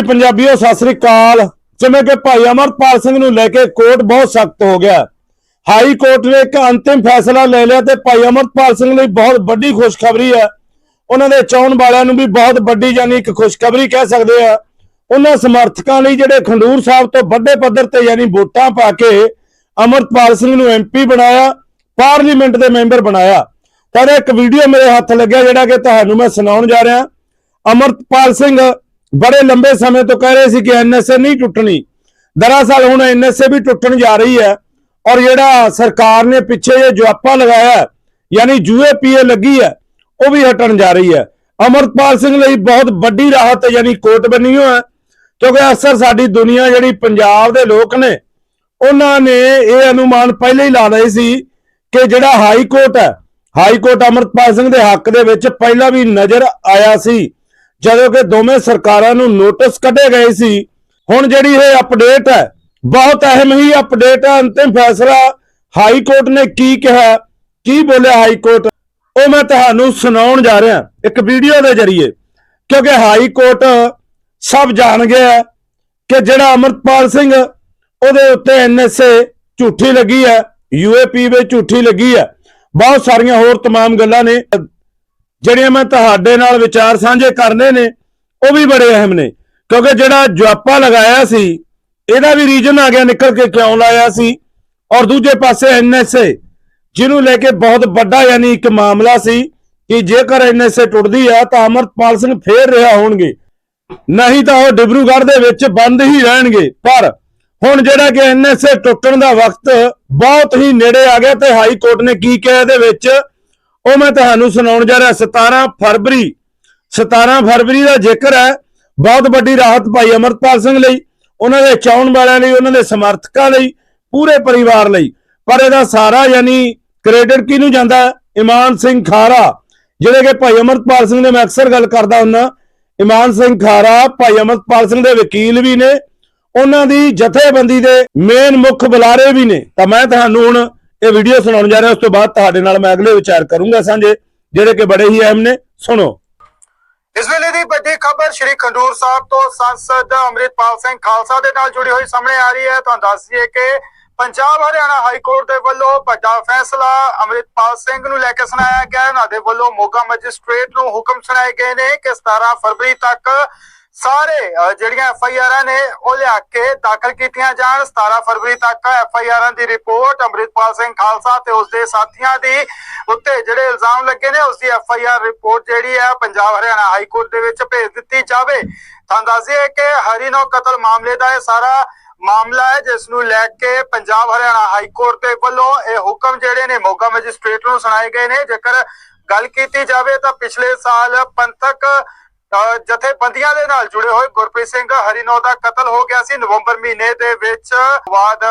ਜੀ ਪੰਜਾਬੀਓ, ਸਤਿ ਸ੍ਰੀ ਅਕਾਲ। ਜਿਵੇਂ ਕਿ ਭਾਈ ਅਮਰਪਾਲ ਸਿੰਘ ਨੂੰ ਲੈ ਕੇ ਕੋਰਟ ਬਹੁਤ ਸਖਤ ਹੋ ਗਿਆ। ਹਾਈ ਕੋਰਟ ਨੇ ਇੱਕ ਅੰਤਿਮ ਫੈਸਲਾ ਲੈ ਲਿਆ ਤੇ ਭਾਈ ਅਮਰਪਾਲ ਸਿੰਘ ਲਈ ਬਹੁਤ ਵੱਡੀ ਖੁਸ਼ਖਬਰੀ ਹੈ। ਉਹਨਾਂ ਦੇ ਚਾਹਣ ਵਾਲਿਆਂ ਨੂੰ ਵੀ ਬਹੁਤ ਵੱਡੀ ਯਾਨੀ ਇੱਕ ਖੁਸ਼ਖਬਰੀ ਕਹਿ ਸਕਦੇ ਆ। ਉਹਨਾਂ ਸਮਰਥਕਾਂ ਲਈ ਜਿਹੜੇ ਖੰਡੂਰ ਸਾਹਿਬ ਤੋਂ ਵੱਡੇ ਪੱਧਰ ਤੇ ਯਾਨੀ ਵੋਟਾਂ ਪਾ ਕੇ ਅਮਰਪਾਲ ਸਿੰਘ ਨੂੰ ਐਮਪੀ ਬਣਾਇਆ, ਪਾਰਲੀਮੈਂਟ ਦੇ ਮੈਂਬਰ ਬਣਾਇਆ। ਤਾਂ ਇੱਕ ਵੀਡੀਓ ਮੇਰੇ ਹੱਥ ਲੱਗਿਆ ਜਿਹੜਾ ਕਿ ਤੁਹਾਨੂੰ ਮੈਂ ਸੁਣਾਉਣ ਜਾ ਰਿਹਾ। ਅਮਰਪਾਲ ਸਿੰਘ ਬੜੇ ਲੰਬੇ ਸਮੇਂ ਤੋਂ ਕਹਿ ਰਹੇ ਸੀ ਕਿ ਐਨਐਸਏ ਨਹੀਂ ਟੁੱਟਣੀ। ਦਰਅਸਲ ਹੁਣ ਐਨਐਸਏ ਵੀ ਟੁੱਟਣ ਜਾ ਰਹੀ ਹੈ ਔਰ ਜਿਹੜਾ ਸਰਕਾਰ ਨੇ ਪਿੱਛੇ ਇਹ ਜਵਾਪਾ ਲਗਾਇਆ ਹੈ, ਯਾਨੀ ਯੂਏਪੀਏ ਲੱਗੀ ਹੈ ਉਹ ਵੀ ਹਟਣ ਜਾ ਰਹੀ ਹੈ। ਅਮਰਪਾਲ ਸਿੰਘ ਲਈ ਬਹੁਤ ਵੱਡੀ ਰਾਹਤ ਯਾਨੀ ਕੋਟ ਬਣੀ ਹੋਇਆ ਕਿਉਂਕਿ ਅਕਸਰ ਸਾਡੀ ਦੁਨੀਆ ਜਿਹੜੀ ਪੰਜਾਬ ਦੇ ਲੋਕ ਨੇ ਉਹਨਾਂ ਨੇ ਇਹ ਅਨੁਮਾਨ ਪਹਿਲੇ ਹੀ ਲਾ ਲਏ ਸੀ ਕਿ ਜਿਹੜਾ ਹਾਈ ਕੋਰਟ ਹੈ ਹਾਈ ਕੋਰਟ ਅਮਰਪਾਲ ਸਿੰਘ ਦੇ ਹੱਕ ਦੇ ਵਿੱਚ ਪਹਿਲਾਂ ਵੀ ਨਜ਼ਰ ਆਇਆ ਸੀ। ਜਦੋਂ ਕਿ ਦੋਵੇਂ ਸਰਕਾਰਾਂ ਨੂੰ ਨੋਟਿਸ ਕੱਢੇ ਗਏ ਸੀ ਹੁਣ ਜਿਹੜੀ ਇਹ ਅਪਡੇਟ ਹੈ ਬਹੁਤ ਅਹਿਮ ਹੀ ਅਪਡੇਟ ਹੈ ਅੰਤਿਮ ਫੈਸਲਾ ਹਾਈ ਕੋਰਟ ਨੇ ਕੀ ਕਿਹਾ ਕੀ ਬੋਲਿਆ ਹਾਈ ਕੋਰਟ ਉਹ ਮੈਂ ਤੁਹਾਨੂੰ ਸੁਣਾਉਣ ਜਾ ਰਿਹਾ ਇੱਕ ਵੀਡੀਓ ਦੇ ਜ਼ਰੀਏ ਕਿਉਂਕਿ ਹਾਈ ਕੋਰਟ ਸਭ ਜਾਣ ਗਿਆ ਹੈ ਕਿ ਜਿਹੜਾ ਅਮਰਪਾਲ ਸਿੰਘ ਉਹਦੇ ਉੱਤੇ ਐਨਐਸਏ ਝੂਠੀ ਲੱਗੀ ਹੈ ਯੂਏਪੀ ਵਿੱਚ ਝੂਠੀ ਲੱਗੀ ਹੈ ਬਹੁਤ ਸਾਰੀਆਂ ਹੋਰ तमाम ਗੱਲਾਂ ਨੇ ਜਿਹੜੀਆਂ ਮੈਂ ਤੁਹਾਡੇ ਨਾਲ ਵਿਚਾਰ ਸਾਂਝੇ ਕਰਨੇ ਨੇ, ਉਹ ਵੀ ਬੜੇ ਅਹਿਮ ਨੇ। ਕਿਉਂਕਿ ਜਿਹੜਾ ਜਵਾਪਾ ਲਗਾਇਆ ਸੀ, ਇਹਦਾ ਵੀ ਰੀਜਨ ਆ ਗਿਆ ਨਿਕਲ ਕੇ ਕਿਉਂ ਲਾਇਆ ਸੀ। ਔਰ ਦੂਜੇ ਪਾਸੇ ਐਨਐਸਏ ਜਿਹਨੂੰ ਲੈ ਕੇ ਬਹੁਤ ਵੱਡਾ ਯਾਨੀ ਇੱਕ ਮਾਮਲਾ ਸੀ ਕਿ ਜੇਕਰ ਐਨਐਸਏ ਟੁੱਟਦੀ ਆ, ਤਾਂ ਅਮਰਪਾਲ ਸਿੰਘ ਫੇਰ ਰਿਹਾ ਹੋਣਗੇ। ਨਹੀਂ ਤਾਂ ਉਹ ਡਿਬਰੂਗੜ੍ਹ ਦੇ ਵਿੱਚ ਬੰਦ ਹੀ ਰਹਿਣਗੇ। ਪਰ ਹੁਣ ਜਿਹੜਾ ਕਿ ਐਨਐਸਏ ਟੁੱਟਣ ਦਾ ਵਕਤ ਬਹੁਤ ਹੀ ਨੇੜੇ ਆ ਗਿਆ ਤੇ ਹਾਈ ਕੋਰਟ ਨੇ ਕੀ ਕਿਹਾ ਇਹਦੇ ਵਿੱਚ? ਉਹ ਮੈਂ ਤੁਹਾਨੂੰ ਸੁਣਾਉਣ ਜਾ ਰਿਹਾ 17 ਫਰਵਰੀ 17 ਫਰਵਰੀ ਦਾ ਜ਼ਿਕਰ ਹੈ। ਬਹੁਤ ਵੱਡੀ ਰਾਹਤ ਭਾਈ ਅਮਰਪਾਲ ਸਿੰਘ ਲਈ, ਉਹਨਾਂ ਦੇ ਚਾਹਣ ਵਾਲਿਆਂ ਲਈ, ਉਹਨਾਂ ਦੇ ਸਮਰਥਕਾਂ ਲਈ, ਪੂਰੇ ਪਰਿਵਾਰ ਲਈ। ਪਰ ਇਹਦਾ ਸਾਰਾ ਯਾਨੀ ਕ੍ਰੈਡਿਟ ਕਿਹਨੂੰ ਜਾਂਦਾ? ਇਮਾਨ ਸਿੰਘ ਖਾਰਾ, ਜਿਹੜੇ ਕਿ ਭਾਈ ਅਮਰਪਾਲ ਸਿੰਘ ਨੇ ਮੈਂ ਅਕਸਰ ਗੱਲ ਕਰਦਾ ਹੁੰਨਾ ਇਮਾਨ ਸਿੰਘ ਖਾਰਾ, ਭਾਈ ਅਮਰਪਾਲ ਸਿੰਘ ਦੇ ਵਕੀਲ ਵੀ ਨੇ। ਉਹਨਾਂ ਦੀ ਜਥੇਬੰਦੀ ਦੇ ਮੇਨ ਮੁੱਖ ਬੁਲਾਰੇ ਵੀ ਨੇ। ਤਾਂ ਮੈਂ ਤੁਹਾਨੂੰ ਹੁਣ ਇਹ ਵੀਡੀਓ ਸੁਣਾਉਣ ਜਾ ਰਿਹਾ, ਉਸ ਤੋਂ ਬਾਅਦ ਤੁਹਾਡੇ ਨਾਲ ਮੈਂ ਅਗਲੇ ਵਿਚਾਰ ਕਰੂੰਗਾ ਸਾਂਝੇ, ਜਿਹੜੇ ਕਿ ਬੜੇ ਹੀ ਅਹਿਮ ਨੇ। ਸੁਣੋ। ਇਸ ਵੇਲੇ ਦੀ ਵੱਡੀ ਖਬਰ ਸ਼੍ਰੀ ਖੰਡੂਰ ਸਾਹਿਬ ਤੋਂ ਸੰਸਦ ਅੰਮ੍ਰਿਤਪਾਲ ਸਿੰਘ ਖਾਲਸਾ ਦੇ ਨਾਲ ਜੁੜੀ ਹੋਈ ਸਾਹਮਣੇ ਆ ਰਹੀ ਹੈ। ਤੁਹਾਨੂੰ ਦੱਸ ਦਈਏ ਕਿ ਪੰਜਾਬ ਹਰਿਆਣਾ ਹਾਈ ਕੋਰਟ ਦੇ ਵੱਲੋਂ ਵੱਡਾ ਫੈਸਲਾ ਅੰਮ੍ਰਿਤਪਾਲ ਸਿੰਘ ਨੂੰ ਲੈ ਕੇ ਸੁਣਾਇਆ ਗਿਆ ਉਹਨਾਂ ਦੇ ਵੱਲੋਂ ਮੋਗਾ ਮੈਜਿਸਟ੍ਰੇਟ ਨੂੰ ਹੁਕਮ ਸੁਣਾਏ ਗਏ ਨੇ ਕਿ 17 ਫਰਵਰੀ ਤੱਕ ਸਾਰੇ ਅਹ, ਜਿਹੜੀਆਂ ਐਫ ਆਈ ਆਰਾਂ ਨੇ ਉਹ ਲਿਆ ਕੇ ਦਾਖਲ ਕੀਤੀਆਂ ਜਾਣ। 17 ਫਰਵਰੀ ਤੱਕ ਐਫ ਆਈ ਆਰਾਂ ਦੀ ਰਿਪੋਰਟ ਅੰਮ੍ਰਿਤਪਾਲ ਸਿੰਘ ਖਾਲਸਾ ਤੇ ਉਸ ਦੇ ਸਾਥੀਆਂ ਦੀ ਉੱਤੇ ਜਿਹੜੇ ਇਲਜ਼ਾਮ ਲੱਗੇ ਨੇ ਉਸ ਦੀ ਐਫ ਆਈ ਆਰ ਰਿਪੋਰਟ ਜਿਹੜੀ ਹੈ ਪੰਜਾਬ ਹਰਿਆਣਾ ਹਾਈ ਕੋਰਟ ਦੇ ਵਿੱਚ ਭੇਜ ਦਿੱਤੀ ਜਾਵੇ। ਤਾਂ ਦੱਸਿਏ ਕਿ ਹਰੀਨੋ ਕਤਲ ਮਾਮਲੇ ਦਾ ਇਹ ਸਾਰਾ ਮਾਮਲਾ ਹੈ ਜਿਸ ਨੂੰ ਲੈ ਕੇ ਪੰਜਾਬ ਹਰਿਆਣਾ ਹਾਈ ਕੋਰਟ ਦੇ ਵੱਲੋਂ ਇਹ ਹੁਕਮ ਜਿਹੜੇ ਨੇ ਮੋਗਾ ਮੈਜਿਸਟ੍ਰੇਟ ਨੂੰ ਸੁਣਾਏ ਗਏ ਨੇ। ਜੇਕਰ ਗੱਲ ਕੀਤੀ ਜਾਵੇ ਤਾਂ ਪਿਛਲੇ ਸਾਲ ਪੰਥਕ ਜਥੇਬੰਦੀਆਂ ਦੇ ਨਾਲ ਜੁੜੇ ਹੋਏ ਗੁਰਪ੍ਰੀਤ ਸਿੰਘ ਹਰੀਨੋ ਦਾ ਕਤਲ ਹੋ ਗਿਆ ਸੀ। ਨਵੰਬਰ ਮਹੀਨੇ ਦੇ ਵਿੱਚ ਬਾਅਦ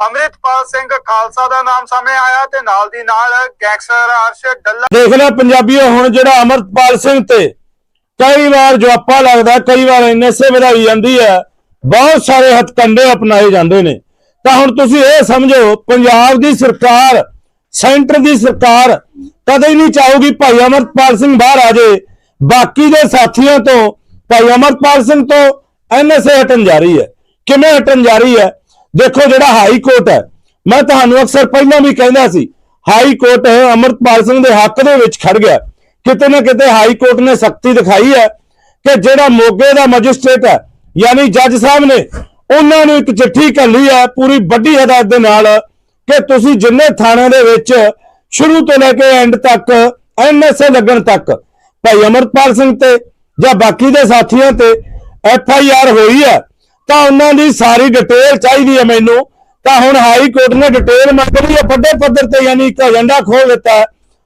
ਅੰਮ੍ਰਿਤਪਾਲ ਸਿੰਘ ਖਾਲਸਾ ਦਾ ਨਾਮ ਸਾਹਮਣੇ ਆਇਆ ਤੇ ਨਾਲ ਦੀ ਨਾਲ ਗੈਂਗਸਟਰ ਅਰਸ਼ ਡੱਲਾ ਦੇਖ ਲੈ ਪੰਜਾਬੀਓ, ਹੁਣ ਜਿਹੜਾ ਅਮਰਪਾਲ ਸਿੰਘ ਤੇ ਕਈ ਵਾਰ ਜਵਾਪਾ ਲੱਗਦਾ, ਕਈ ਵਾਰ ਐਨਐਸਏ ਵਧਾਈ ਜਾਂਦੀ ਹੈ, ਬਹੁਤ ਸਾਰੇ ਹਥਕੰਡੇ ਅਪਣਾਏ ਜਾਂਦੇ ਨੇ। ਤਾਂ ਹੁਣ ਤੁਸੀਂ ਇਹ ਸਮਝੋ, ਪੰਜਾਬ ਦੀ ਸਰਕਾਰ, ਸੈਂਟਰ ਦੀ ਸਰਕਾਰ ਕਦੇ ਨਹੀਂ ਚਾਹੂਗੀ ਭਾਈ ਅਮਰਪਾਲ ਸਿੰਘ ਬਾਹਰ ਆ ਜਾਏ ਬਾਕੀ ਦੇ ਸਾਥੀਆਂ ਤੋਂ, ਭਾਈ ਅਮਰਪਾਲ ਸਿੰਘ ਤੋਂ ਐਨਐਸਏ ਹਟਣ ਜਾ ਰਹੀ ਹੈ। ਕਿਵੇਂ ਹਟਣ ਜਾ ਰਹੀ ਹੈ? ਦੇਖੋ ਜਿਹੜਾ ਹਾਈ ਕੋਰਟ ਹੈ, ਮੈਂ ਤੁਹਾਨੂੰ ਅਕਸਰ ਪਹਿਲਾਂ ਵੀ ਕਹਿੰਦਾ ਸੀ, ਹਾਈ ਕੋਰਟ ਅਮਰਪਾਲ ਸਿੰਘ ਦੇ ਹੱਕ ਦੇ ਵਿੱਚ ਖੜ ਗਿਆ। ਕਿਤੇ ਨਾ ਕਿਤੇ ਹਾਈ ਕੋਰਟ ਨੇ ਸਖਤੀ ਦਿਖਾਈ ਹੈ ਕਿ ਜਿਹੜਾ ਮੋਗੇ ਦਾ ਮੈਜਿਸਟ੍ਰੇਟ ਹੈ, ਯਾਨੀ ਜੱਜ ਸਾਹਿਬ ਨੇ, ਉਹਨਾਂ ਨੂੰ ਇੱਕ ਚਿੱਠੀ ਘੱਲੀ ਹੈ ਪੂਰੀ ਵੱਡੀ ਹਦਾਇਤ ਦੇ ਨਾਲ ਕਿ ਤੁਸੀਂ ਜਿੰਨੇ ਥਾਣਿਆਂ ਦੇ ਵਿੱਚ ਸ਼ੁਰੂ ਤੋਂ ਲੈ ਕੇ ਐਂਡ ਤੱਕ ਐਨਐਸਏ ਲੱਗਣ ਤੱਕ ਭਾਈ ਅਮਰਪਾਲ ਸਿੰਘ ਤੇ ਜਾਂ ਬਾਕੀ ਦੇ ਸਾਥੀਆਂ ਤੇ ਐਫ ਆਈ ਆਰ ਹੋਈ ਹੈ ਤਾਂ ਉਹਨਾਂ ਦੀ ਸਾਰੀ ਡਿਟੇਲ ਚਾਹੀਦੀ ਹੈ ਮੈਨੂੰ। ਤਾਂ ਹੁਣ ਹਾਈ ਕੋਰਟ ਨੇ ਡਿਟੇਲ ਮੰਗ ਲਈ ਹੈ ਵੱਡੇ ਪੱਧਰ ਤੇ ਯਾਨੀ ਇੱਕ ਏਜੰਡਾ ਖੋਲ ਦਿੱਤਾ ਹੈ।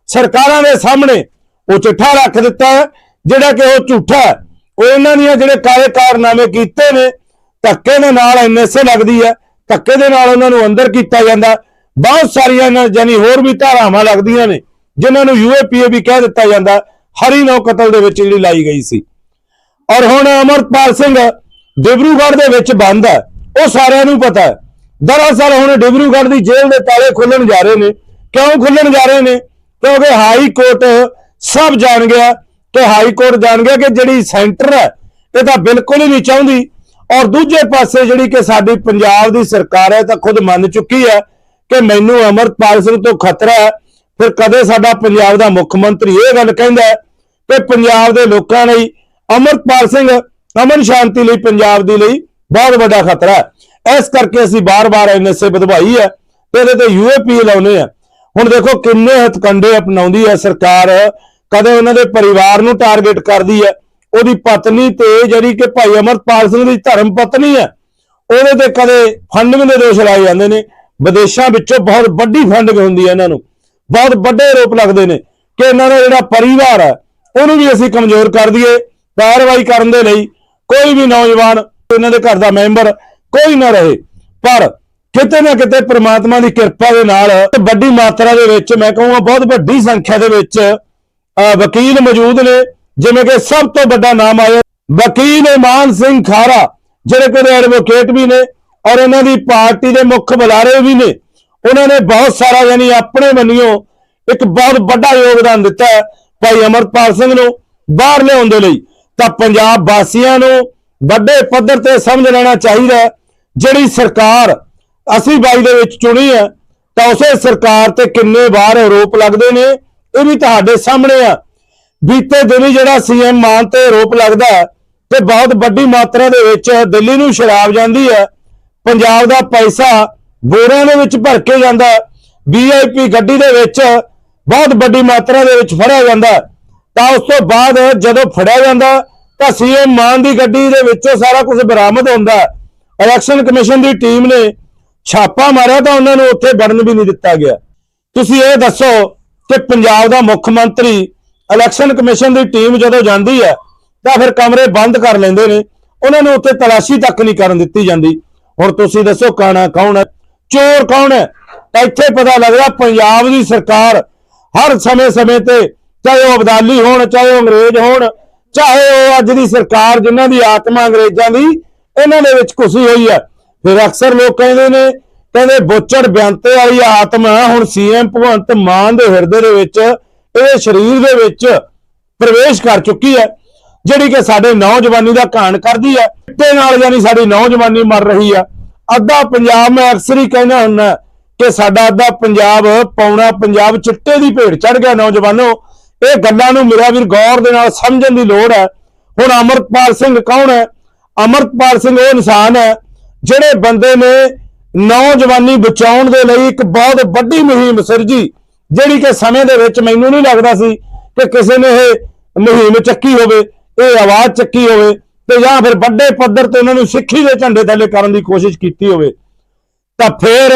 ਸਰਕਾਰਾਂ ਦੇ ਸਾਹਮਣੇ ਉਹ ਚਿੱਠਾ ਰੱਖ ਦਿੱਤਾ ਹੈ, ਜਿਹੜਾ ਕਿ ਉਹ ਝੂਠਾ ਹੈ। ਉਹ ਇਹਨਾਂ ਦੀਆਂ ਜਿਹੜੇ ਕਾਲੇ ਕਾਰਨਾਮੇ ਕੀਤੇ ਨੇ, ਧੱਕੇ ਦੇ ਨਾਲ ਐਨਐਸਏ ਲੱਗਦੀ ਹੈ, ਧੱਕੇ ਦੇ ਨਾਲ ਉਹਨਾਂ ਨੂੰ ਅੰਦਰ ਕੀਤਾ ਜਾਂਦਾ ਬਹੁਤ ਸਾਰੀਆਂ ਯਾਨੀ ਹੋਰ ਵੀ ਧਾਰਾਵਾਂ ਲੱਗਦੀਆਂ ਨੇ, ਜਿਨ੍ਹਾਂ ਨੂੰ ਯੂਏਪੀਏ ਵੀ ਕਹਿ ਦਿੱਤਾ ਜਾਂਦਾ ਹਰੀ ਨੌ ਕਤਲ ਦੇ ਵਿੱਚ ਜਿਹੜੀ ਲਾਈ ਗਈ ਸੀ। ਔਰ ਹੁਣ ਅਮਰਪਾਲ ਸਿੰਘ ਡਿਬਰੂਗੜ੍ਹ ਦੇ ਵਿੱਚ ਬੰਦ ਹੈ। ਉਹ ਸਾਰਿਆਂ ਨੂੰ ਪਤਾ ਹੈ। ਦਰਅਸਲ ਹੁਣ ਡਿਬਰੂਗੜ੍ਹ ਦੀ ਜੇਲ੍ਹ ਦੇ ਤਾਲੇ ਖੁੱਲਣ ਜਾ ਰਹੇ ਨੇ। ਕਿਉਂ ਖੁੱਲਣ ਜਾ ਰਹੇ ਨੇ? ਕਿਉਂਕਿ ਹਾਈ ਕੋਰਟ ਸਭ ਜਾਣ ਗਿਆ ਕਿ ਹਾਈ ਕੋਰਟ ਜਾਣ ਗਿਆ ਕਿ ਜਿਹੜੀ ਸੈਂਟਰ ਹੈ, ਇਹ ਤਾਂ ਬਿਲਕੁਲ ਹੀ ਨਹੀਂ ਚਾਹੁੰਦੀ। ਔਰ ਦੂਜੇ ਪਾਸੇ ਜਿਹੜੀ ਕਿ ਸਾਡੀ ਪੰਜਾਬ ਦੀ ਸਰਕਾਰ ਹੈ ਤਾਂ ਖੁਦ ਮੰਨ ਚੁੱਕੀ ਹੈ ਕਿ ਮੈਨੂੰ ਅਮਰਪਾਲ ਸਿੰਘ ਤੋਂ ਖਤਰਾ ਹੈ ਫਿਰ ਕਦੇ ਸਾਡਾ ਪੰਜਾਬ ਦਾ ਮੁੱਖ ਮੰਤਰੀ ਇਹ ਗੱਲ ਕਹਿੰਦਾ ਕਿ ਪੰਜਾਬ ਦੇ ਲੋਕਾਂ ਲਈ ਅਮਰਪਾਲ ਸਿੰਘ ਅਮਨ ਸ਼ਾਂਤੀ ਲਈ ਪੰਜਾਬ ਦੀ ਲਈ ਬਹੁਤ ਵੱਡਾ ਖਤਰਾ ਹੈ। ਇਸ ਕਰਕੇ ਅਸੀਂ ਬਾਰ-ਬਾਰ ਐਨਐਸਏ ਵਧਵਾਈ ਹੈ ਤੇ ਇਹਦੇ ਤੇ ਯੂਏਪੀ ਲਾਉਨੇ ਆ ਹੁਣ ਦੇਖੋ ਕਿੰਨੇ ਹਥਕੰਡੇ ਅਪਣਾਉਂਦੀ ਹੈ ਸਰਕਾਰ, ਕਦੇ ਉਹਨਾਂ ਦੇ ਪਰਿਵਾਰ ਨੂੰ ਟਾਰਗੇਟ ਕਰਦੀ ਹੈ। ਉਹਦੀ ਪਤਨੀ ਤੇ ਜਿਹੜੀ ਕਿ ਭਾਈ ਅਮਰਪਾਲ ਸਿੰਘ ਦੀ ਧਰਮ ਪਤਨੀ ਹੈ, ਉਹਦੇ ਤੇ ਕਦੇ ਫੰਡਿੰਗ ਦੇ ਦੋਸ਼ ਲਾਏ ਜਾਂਦੇ ਨੇ। ਵਿਦੇਸ਼ਾਂ ਵਿੱਚੋਂ ਬਹੁਤ ਵੱਡੀ ਫੰਡਿੰਗ ਹੁੰਦੀ ਹੈ ਇਹਨਾਂ ਨੂੰ। ਬਹੁਤ ਵੱਡੇ ਆਰੋਪ ਲੱਗਦੇ ਨੇ ਕਿ ਇਹਨਾਂ ਦਾ ਜਿਹੜਾ ਪਰਿਵਾਰ ਹੈ ਉਹਨੂੰ ਵੀ ਅਸੀਂ ਕਮਜ਼ੋਰ ਕਰ ਦਈਏ ਕਾਰਵਾਈ ਕਰਨ ਦੇ ਲਈ ਕੋਈ ਵੀ ਨੌਜਵਾਨ ਇਹਨਾਂ ਦੇ ਘਰ ਦਾ ਮੈਂਬਰ ਕੋਈ ਨਾ ਰਹੇ। ਪਰ ਕਿਤੇ ਨਾ ਕਿਤੇ ਪ੍ਰਮਾਤਮਾ ਦੀ ਕਿਰਪਾ ਦੇ ਨਾਲ ਵੱਡੀ ਮਾਤਰਾ ਦੇ ਵਿੱਚ ਮੈਂ ਕਹੂੰਗਾ ਬਹੁਤ ਵੱਡੀ ਸੰਖਿਆ ਦੇ ਵਿੱਚ ਅਹ, ਵਕੀਲ ਮੌਜੂਦ ਨੇ ਜਿਵੇਂ ਕਿ ਸਭ ਤੋਂ ਵੱਡਾ ਨਾਮ ਆਇਆ ਵਕੀਲ ਇਮਾਨ ਸਿੰਘ ਖਾਰਾ ਜਿਹੜੇ ਕੋਈ ਐਡਵੋਕੇਟ ਵੀ ਨੇ ਔਰ ਇਹਨਾਂ ਦੀ ਪਾਰਟੀ ਦੇ ਮੁੱਖ ਬੁਲਾਰੇ ਵੀ ਨੇ। ਉਹਨਾਂ ਨੇ ਬਹੁਤ ਸਾਰਾ ਯਾਨੀ ਆਪਣੇ ਮੰਨਿਓ ਇੱਕ ਬਹੁਤ ਵੱਡਾ ਯੋਗਦਾਨ ਦਿੱਤਾ ਭਾਈ ਅਮਰਪਾਲ ਸਿੰਘ ਨੂੰ ਬਾਹਰ ਲਿਆਉਣ ਦੇ ਲਈ। ਤਾਂ ਪੰਜਾਬ ਵਾਸੀਆਂ ਨੂੰ ਵੱਡੇ ਪੱਧਰ ਤੇ ਸਮਝ ਲੈਣਾ ਚਾਹੀਦਾ ਜਿਹੜੀ ਸਰਕਾਰ ਅਸੀਂ ਬਾਈ ਦੇ ਵਿੱਚ ਚੁਣੀ ਹੈ, ਤਾਂ ਉਸੇ ਸਰਕਾਰ ਤੇ ਕਿੰਨੇ ਵਾਰ ਆਰੋਪ ਲੱਗਦੇ ਨੇ, ਇਹ ਵੀ ਤੁਹਾਡੇ ਸਾਹਮਣੇ ਆ। ਬੀਤੇ ਦਿਨੀ ਜਿਹੜਾ ਸੀਐਮ ਮਾਨ ਤੇ ਆਰੋਪ ਲੱਗਦਾ ਹੈ ਤੇ ਬਹੁਤ ਵੱਡੀ ਮਾਤਰਾ ਦੇ ਵਿੱਚ ਦਿੱਲੀ ਨੂੰ ਸ਼ਰਾਬ ਜਾਂਦੀ ਹੈ, ਪੰਜਾਬ ਦਾ ਪੈਸਾ ਬੋਰਿਆਂ ਦੇ ਵਿੱਚ ਭਰ ਕੇ ਜਾਂਦਾ ਵੀਆਈਪੀ ਗੱਡੀ ਦੇ ਵਿੱਚ ਬਹੁਤ ਵੱਡੀ ਮਾਤਰਾ ਦੇ ਵਿੱਚ ਫੜਿਆ ਜਾਂਦਾ। ਤਾਂ ਉਸ ਤੋਂ ਬਾਅਦ ਜਦੋਂ ਫੜਿਆ ਜਾਂਦਾ, ਤਾਂ ਸੀਐਮ ਮਾਨ ਦੀ ਗੱਡੀ ਦੇ ਵਿੱਚੋਂ ਸਾਰਾ ਕੁਝ ਬਰਾਮਦ ਹੁੰਦਾ। ਇਲੈਕਸ਼ਨ ਕਮਿਸ਼ਨ ਦੀ ਟੀਮ ਨੇ ਛਾਪਾ ਮਾਰਿਆ ਤਾਂ ਉਹਨਾਂ ਨੂੰ ਉੱਥੇ ਵੜਨ ਵੀ ਨਹੀਂ ਦਿੱਤਾ ਗਿਆ। ਤੁਸੀਂ ਇਹ ਦੱਸੋ ਕਿ ਪੰਜਾਬ ਦਾ ਮੁੱਖ ਮੰਤਰੀ ਇਲੈਕਸ਼ਨ ਕਮਿਸ਼ਨ ਦੀ ਟੀਮ ਜਦੋਂ ਜਾਂਦੀ ਹੈ, ਤਾਂ ਫਿਰ ਕਮਰੇ ਬੰਦ ਕਰ ਲੈਂਦੇ ਨੇ। ਉਹਨਾਂ ਨੂੰ ਉੱਥੇ ਤਲਾਸ਼ੀ ਤੱਕ ਨਹੀਂ ਕਰਨ ਦਿੱਤੀ ਜਾਂਦੀ। ਹੁਣ ਤੁਸੀਂ ਦੱਸੋ ਕਾਣਾ ਕੌਣ ਹੈ? ਚੋਰ ਕੌਣ ਹੈ? ਤਾਂ ਇੱਥੇ ਪਤਾ ਲੱਗਦਾ ਪੰਜਾਬ ਦੀ ਸਰਕਾਰ ਹਰ ਸਮੇਂ-ਸਮੇਂ ਤੇ ਚਾਹੇ ਉਹ ਅਬਦਾਲੀ ਹੋਣ, ਚਾਹੇ ਉਹ ਅੰਗਰੇਜ਼ ਹੋਣ, ਚਾਹੇ ਉਹ ਅੱਜ ਦੀ ਸਰਕਾਰ ਜਿਨ੍ਹਾਂ ਦੀ ਆਤਮਾ ਅੰਗਰੇਜ਼ਾਂ ਦੀ, ਇਹਨਾਂ ਦੇ ਵਿੱਚ ਘੁਸੀ ਹੋਈ ਹੈ। ਫਿਰ ਅਕਸਰ ਲੋਕ ਕਹਿੰਦੇ ਨੇ, ਕਹਿੰਦੇ ਬੋਚੜ ਬਿਆੰਤੇ ਵਾਲੀ ਆਤਮਾ ਹੁਣ ਸੀਐਮ ਭਗਵੰਤ ਮਾਨ ਦੇ ਹਿਰਦੇ ਦੇ ਵਿੱਚ, ਇਹਦੇ ਸਰੀਰ ਦੇ ਵਿੱਚ ਪ੍ਰਵੇਸ਼ ਕਰ ਚੁੱਕੀ ਹੈ, ਜਿਹੜੀ ਕਿ ਸਾਡੇ ਨੌਜਵਾਨੀ ਦਾ ਘਾਣ ਕਰਦੀ ਹੈ। ਚਿੱਟੇ ਨਾਲ ਯਾਨੀ ਸਾਡੀ ਨੌਜਵਾਨੀ ਮਰ ਰਹੀ ਹੈ। ਅੱਧਾ ਪੰਜਾਬ ਮੈਂ ਅਕਸਰ ਹੀ ਕਹਿੰਦਾ ਹੁੰਦਾ ਕਿ ਸਾਡਾ ਅੱਧਾ ਪੰਜਾਬ ਪੌਣਾ ਪੰਜਾਬ ਚਿੱਟੇ ਦੀ ਭੇਟ ਚੜ ਗਿਆ ਨੌਜਵਾਨੋ। ਇਹ ਗੱਲਾਂ ਨੂੰ ਮੇਰਾ ਵੀਰ ਗੌਰ ਦੇ ਨਾਲ ਸਮਝਣ ਦੀ ਲੋੜ ਹੈ। ਹੁਣ ਅਮਰਪਾਲ ਸਿੰਘ ਕੌਣ ਹੈ? ਅਮਰਪਾਲ ਸਿੰਘ ਉਹ ਇਨਸਾਨ ਹੈ ਜਿਹੜੇ ਬੰਦੇ ਨੇ ਨੌਜਵਾਨੀ ਬਚਾਉਣ ਦੇ ਲਈ ਇੱਕ ਬਹੁਤ ਵੱਡੀ ਮੁਹਿੰਮ ਸਿਰਜੀ, ਜਿਹੜੀ ਕਿ ਸਮੇਂ ਦੇ ਵਿੱਚ ਮੈਨੂੰ ਨਹੀਂ ਲੱਗਦਾ ਸੀ ਕਿ ਕਿਸੇ ਨੇ ਇਹ ਮੁਹਿੰਮ ਚੱਕੀ ਹੋਵੇ, ਇਹ ਆਵਾਜ਼ ਚੱਕੀ ਹੋਵੇ। ਤੇ ਜਾਂ ਫਿਰ ਵੱਡੇ ਪੱਧਰ ਤੇ ਉਹਨਾਂ ਨੂੰ ਸਿੱਖੀ ਦੇ ਝੰਡੇ ਥੱਲੇ ਕਰਨ ਦੀ ਕੋਸ਼ਿਸ਼ ਕੀਤੀ ਹੋਵੇ, ਤਾਂ ਫਿਰ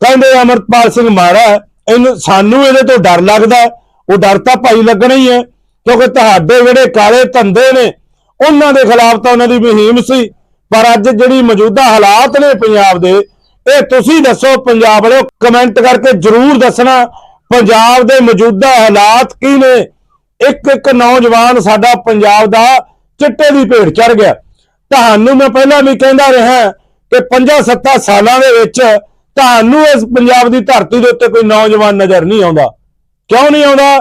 ਕਹਿੰਦੇ ਅਮਰਪਾਲ ਸਿੰਘ ਮਾਰਾ ਇਹਨੂੰ ਸਾਨੂੰ ਇਹਦੇ ਤੋਂ ਡਰ ਲੱਗਦਾ ਉਹ ਡਰ ਤਾਂ ਭਾਈ ਲੱਗਣਾ ਹੀ ਹੈ, ਕਿਉਂਕਿ ਤੁਹਾਡੇ ਜਿਹੜੇ ਕਾਲੇ ਧੰਦੇ ਨੇ, ਉਹਨਾਂ ਦੇ ਖਿਲਾਫ ਤਾਂ ਉਹਨਾਂ ਦੀ ਮੁਹਿੰਮ ਸੀ। ਪਰ ਅੱਜ ਜਿਹੜੀ ਮੌਜੂਦਾ ਹਾਲਾਤ ਨੇ ਪੰਜਾਬ ਦੇ, ਇਹ ਤੁਸੀਂ ਦੱਸੋ ਪੰਜਾਬ ਵਾਲਿਓ, ਕਮੈਂਟ ਕਰਕੇ ਜਰੂਰ ਦੱਸਣਾ, ਪੰਜਾਬ ਦੇ ਮੌਜੂਦਾ ਹਾਲਾਤ ਕੀ ਨੇ। ਇੱਕ ਇੱਕ ਨੌਜਵਾਨ ਸਾਡਾ ਪੰਜਾਬ ਦਾ ਚਿੱਟੇ ਦੀ ਭੇਟ ਚੜ ਗਿਆ। ਤੁਹਾਨੂੰ ਮੈਂ ਪਹਿਲਾਂ ਵੀ ਕਹਿੰਦਾ ਰਿਹਾ ਕਿ 50-70 ਸਾਲਾਂ ਦੇ ਵਿੱਚ ਤੁਹਾਨੂੰ ਇਸ ਪੰਜਾਬ ਦੀ ਧਰਤੀ ਦੇ ਉੱਤੇ ਕੋਈ ਨੌਜਵਾਨ ਨਜ਼ਰ ਨਹੀਂ ਆਉਂਦਾ। ਕਿਉਂ ਨਹੀਂ ਆਉਂਦਾ?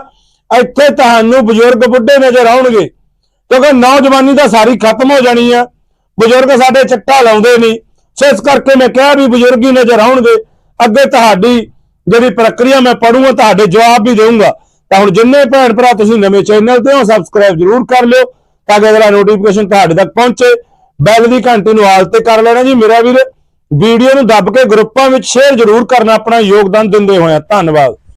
ਇੱਥੇ ਤੁਹਾਨੂੰ ਬਜ਼ੁਰਗ ਬੁੱਢੇ ਨਜ਼ਰ ਆਉਣਗੇ। ਕਿਉਂਕਿ ਨੌਜਵਾਨੀ ਤਾਂ ਸਾਰੀ ਖਤਮ ਹੋ ਜਾਣੀ ਆ। ਬਜ਼ੁਰਗ ਸਾਡੇ ਚਿੱਟਾ ਲਾਉਂਦੇ ਨਹੀਂ। ਸੋ ਇਸ ਕਰਕੇ ਮੈਂ ਕਿਹਾ ਵੀ ਬਜ਼ੁਰਗ ਹੀ ਨਜ਼ਰ ਆਉਣਗੇ। ਅੱਗੇ ਤੁਹਾਡੀ ਜਿਹੜੀ ਪ੍ਰਕਿਰਿਆ ਮੈਂ ਪੜੂੰਗਾ ਤੁਹਾਡੇ ਜਵਾਬ ਵੀ ਦੇਵਾਂਗਾ ਤਾਂ ਹੁਣ ਜਿੰਨੇ ਭੈਣ ਭਰਾ ਤੁਸੀਂ ਨਵੇਂ ਚੈਨਲ ਤੇ ਹੋ ਸਬਸਕ੍ਰਾਈਬ ਜਰੂਰ ਕਰ ਲਿਓ। ਤਾਂ ਕਿ ਅਗਲਾ ਨੋਟੀਫਿਕੇਸ਼ਨ ਤੁਹਾਡੇ ਤੱਕ ਪਹੁੰਚੇ। ਬੈਲ ਦੀ ਘੰਟੀ ਨੂੰ ਆਲ ਤੇ ਕਰ ਲੈਣਾ ਜੀ। ਮੇਰਾ ਵੀਰ ਵੀਡੀਓ ਨੂੰ ਦੱਬ ਕੇ ਗਰੁੱਪਾਂ ਵਿੱਚ ਸ਼ੇਅਰ ਜਰੂਰ ਕਰਨਾ। ਆਪਣਾ ਯੋਗਦਾਨ ਦਿੰਦੇ ਹੋਇਆ ਧੰਨਵਾਦ।